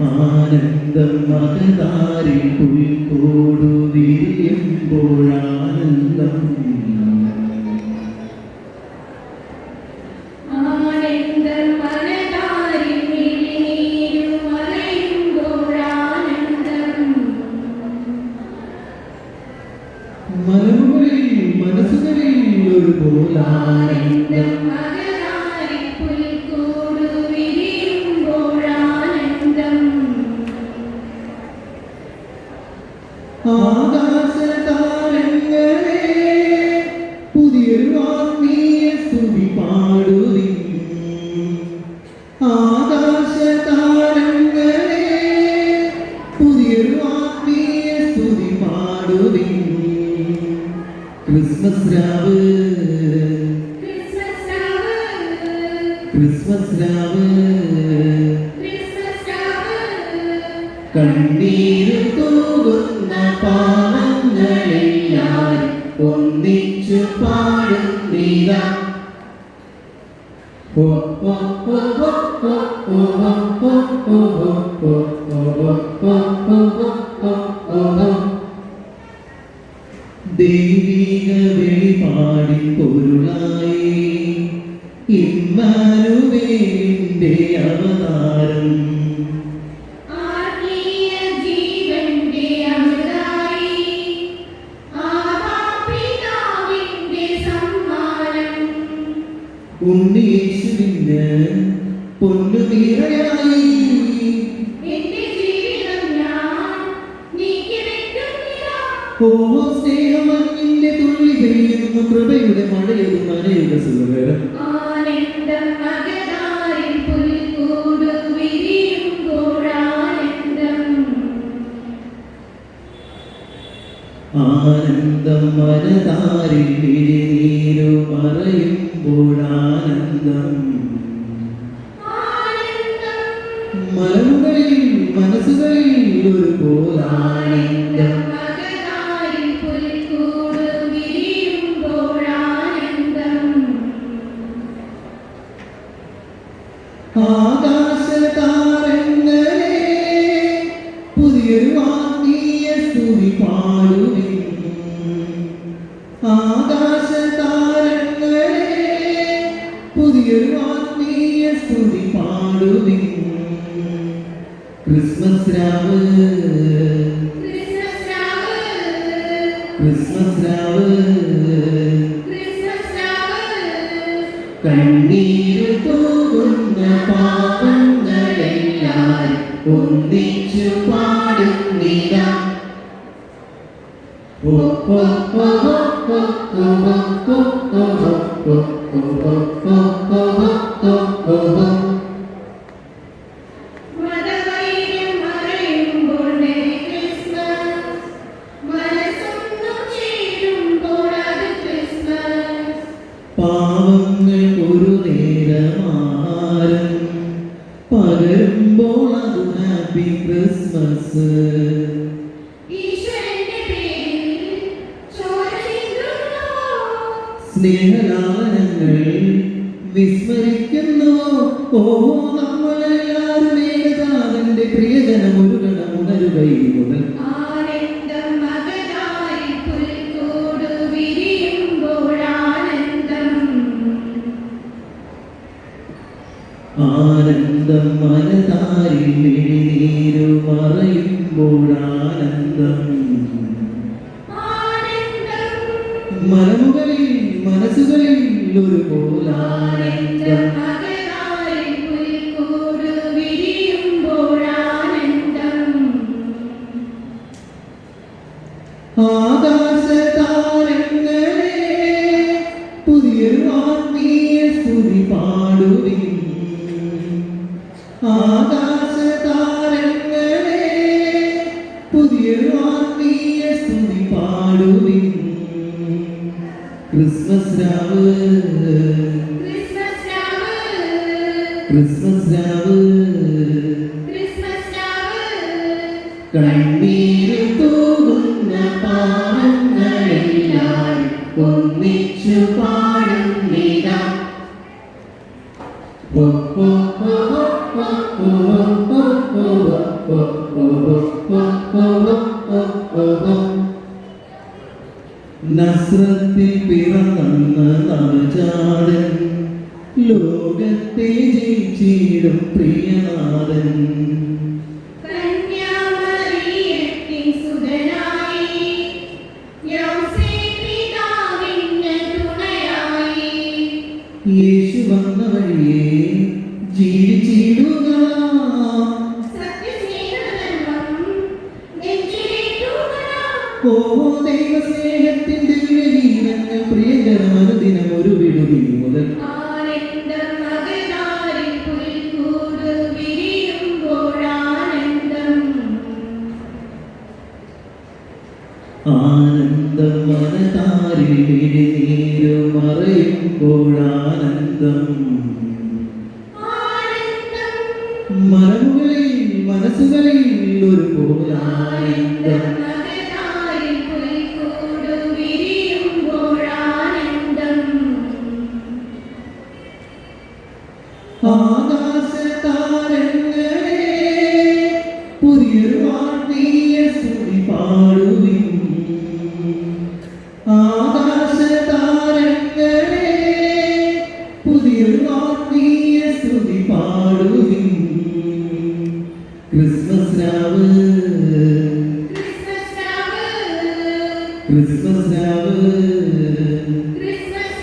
ആനന്ദം മകതാരി പുൽക്കോടു വിരിയുമ്പോഴാനന്ദം ക്രിസ്മസ് രാവ് ക്രിസ്മസ് രാവ് കണ്ണീര് തൂകുന്ന പാവങ്ങളെല്ലാരും ഒന്നിച്ചു പാടുന്നില്ല ഓ ഓ ഓ ഓ ഓ ഓ ഓ ഓ ഓ ഓ ഓ ഓ ഓ ഓ ഓ ദൈവീക വെളിപാടിൻ പൊരുളായി. ഇമ്മാനുവേലിന്റെ അവതാരം. ഉണ്ണീശുവിന് പൊന്നുതീറയായി ഓ അങ്ങ് കൃപയുടെ മഴയിൽ നനയുക സുഖവേരം ആനന്ദം മനതാരിൽ വിരിനീരു മറയുമ്പോഴാനന്ദം മലമുകളിൽ ആകാശതാരങ്ങളെ പുതിയൊരു ആത്മീയ സ്തുതി പാടുവിൻ. ആകാശതാരങ്ങളെ പുതിയൊരു ആത്മീയ സ്തുതി പാടുവിൻ. ക്രിസ്മസ് രാവ്. ക്രിസ്മസ് രാവ്. ക്രിസ്മസ് രാവ്. കണ്ണീര് തൂകുന്ന പാപങ്ങളെല്ലാം ഒന്നിച്ചു പാടുന്നില്ല. മതവൈര്യം ഹാപ്പി ക്രിസ്മസ് സ്നേഹലാലങ്ങൾ വിസ്മരിക്കുന്നു. ഓ ആനന്ദം മനതാരി നീരു മറയുമ്പോൾ ആനന്ദം മരമുകളിൽ മനസ്സുകളിൽ ഒരുപോലാനന്ദം ആകാശതാരങ്ങളെ പുതിയൊരു ആത്മീയ സ്തുതി പാടുവി ആകാശതാരങ്ങളെ ക്രിസ്മസ് രാവ്. ക്രിസ്മസ് രാവ്. കണ്ണീരിൽ പോകുന്ന പാവങ്ങളെല്ലാം ഒന്നിച്ചു പാടും നസ്രത്തിൽ പിറന്ന നവജാതൻ ലോകത്തെ ജയിച്ചിടും പ്രിയനാഥൻ. കന്യാമറിയത്തിൻ ഓ പ്രിയകരമനുദിനം ഒരു വിടുവി മുതൽ. ആനന്ദം മനതാരിൽ വിഴിനീരു മരമുകളിൽ മനസ്സുകളിൽ ആകാശതാരങ്ങളെ പുതിയൊരു ആത്മീയ സ്തുതി പാടുവിൻ ആകാശതാരങ്ങളെ പുതിയൊരു ആത്മീയ സ്തുതി പാടുവിൻ ക്രിസ്മസ് രാവ് ക്രിസ്മസ് രാവ് ക്രിസ്മസ് രാവ് ക്രിസ്മസ്